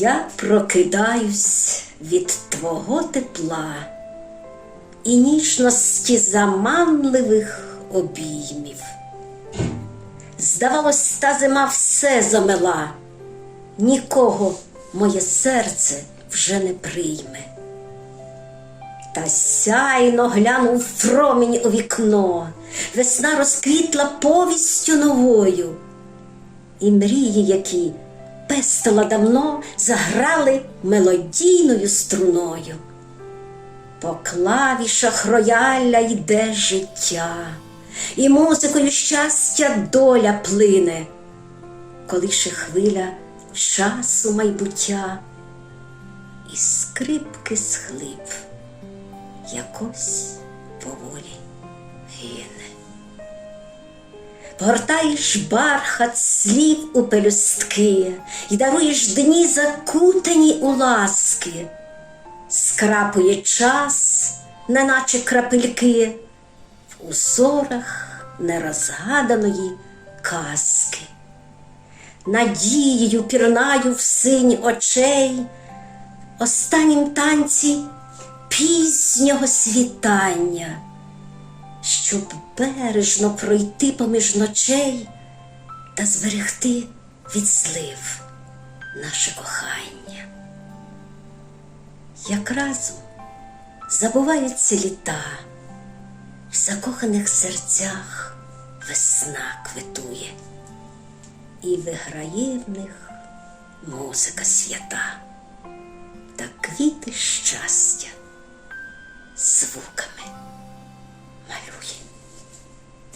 Я прокидаюсь від твого тепла і ніжності заманливих обіймів. Здавалось, та зима все замела, нікого моє серце вже не прийме. Та сяйно глянув промінь у вікно, весна розквітла повістю новою, і мрії, які пестила давно, заграли мелодійною струною. По клавішах рояля йде життя, і музикою щастя доля плине, колише хвиля часу майбуття, і скрипки схлип якось поволі Погортаєш бархат слів у пелюстки і даруєш дні закутані у ласки, скрапує час, неначе крапельки, в узорах нерозгаданої казки. Надією пірнаю в синь очей, останнім танці пізнього світання, щоб бережно пройти поміж ночей та зберегти від злив наше кохання. Як разом забуваються літа, в закоханих серцях весна квитує, і виграє в них музика свята та квіти щастя 来录音。